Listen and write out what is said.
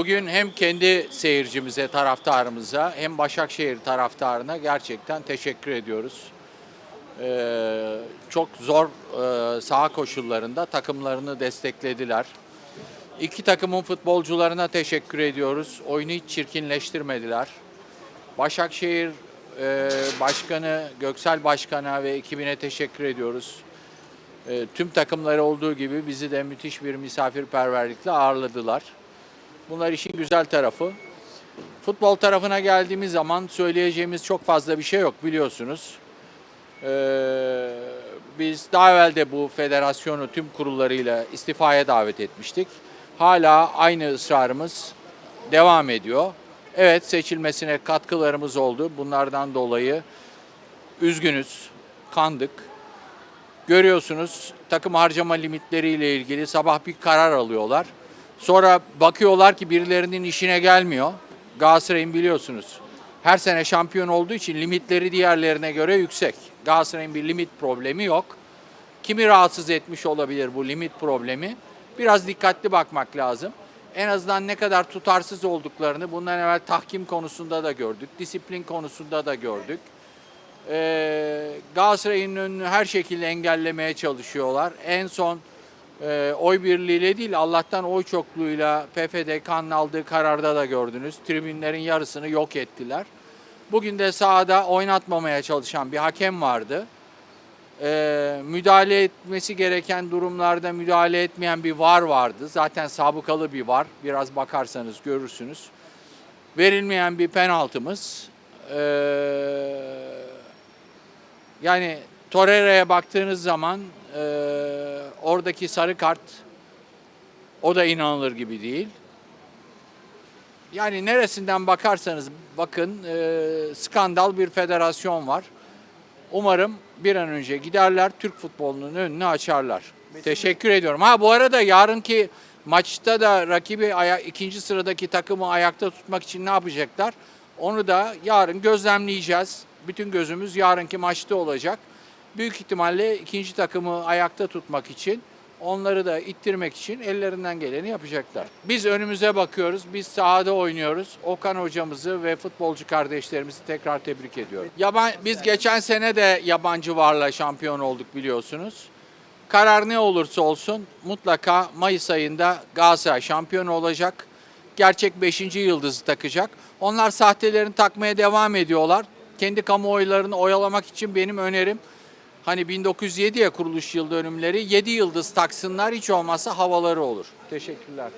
Bugün hem kendi seyircimize, taraftarımıza hem Başakşehir taraftarına gerçekten teşekkür ediyoruz. Ee, çok zor e, saha koşullarında takımlarını desteklediler. İki takımın futbolcularına teşekkür ediyoruz. Oyunu hiç çirkinleştirmediler. Başakşehir e, Başkanı, Göksel Başkan'a ve ekibine teşekkür ediyoruz. E, tüm takımları olduğu gibi bizi de müthiş bir misafirperverlikle ağırladılar. Bunlar işin güzel tarafı. Futbol tarafına geldiğimiz zaman söyleyeceğimiz çok fazla bir şey yok biliyorsunuz. Ee, biz daha evvel de bu federasyonu tüm kurullarıyla istifaya davet etmiştik. Hala aynı ısrarımız devam ediyor. Evet seçilmesine katkılarımız oldu. Bunlardan dolayı üzgünüz, kandık. Görüyorsunuz takım harcama limitleriyle ilgili sabah bir karar alıyorlar. Sonra bakıyorlar ki birilerinin işine gelmiyor. Galatasaray'ın biliyorsunuz her sene şampiyon olduğu için limitleri diğerlerine göre yüksek. Galatasaray'ın bir limit problemi yok. Kimi rahatsız etmiş olabilir bu limit problemi? Biraz dikkatli bakmak lazım. En azından ne kadar tutarsız olduklarını bundan evvel tahkim konusunda da gördük. Disiplin konusunda da gördük. Ee, Galatasaray'ın önünü her şekilde engellemeye çalışıyorlar. En son e, oy birliğiyle değil Allah'tan oy çokluğuyla PFDK'nın aldığı kararda da gördünüz. Tribünlerin yarısını yok ettiler. Bugün de sahada oynatmamaya çalışan bir hakem vardı. Ee, müdahale etmesi gereken durumlarda müdahale etmeyen bir var vardı. Zaten sabıkalı bir var. Biraz bakarsanız görürsünüz. Verilmeyen bir penaltımız. Ee, yani Torreira'ya baktığınız zaman e, oradaki sarı kart o da inanılır gibi değil. Yani neresinden bakarsanız bakın e, skandal bir federasyon var. Umarım bir an önce giderler Türk futbolunun önünü açarlar. Teşekkür ediyorum. Ha bu arada yarınki maçta da rakibi ikinci sıradaki takımı ayakta tutmak için ne yapacaklar? Onu da yarın gözlemleyeceğiz. Bütün gözümüz yarınki maçta olacak. Büyük ihtimalle ikinci takımı ayakta tutmak için onları da ittirmek için ellerinden geleni yapacaklar. Biz önümüze bakıyoruz. Biz sahada oynuyoruz. Okan hocamızı ve futbolcu kardeşlerimizi tekrar tebrik ediyorum. Yaban, biz geçen sene de yabancı varla şampiyon olduk biliyorsunuz. Karar ne olursa olsun mutlaka Mayıs ayında Galatasaray şampiyon olacak. Gerçek 5. yıldızı takacak. Onlar sahtelerini takmaya devam ediyorlar. Kendi kamuoylarını oyalamak için benim önerim Hani 1907'ye kuruluş yıl dönümleri 7 yıldız taksınlar hiç olmazsa havaları olur. Teşekkürler.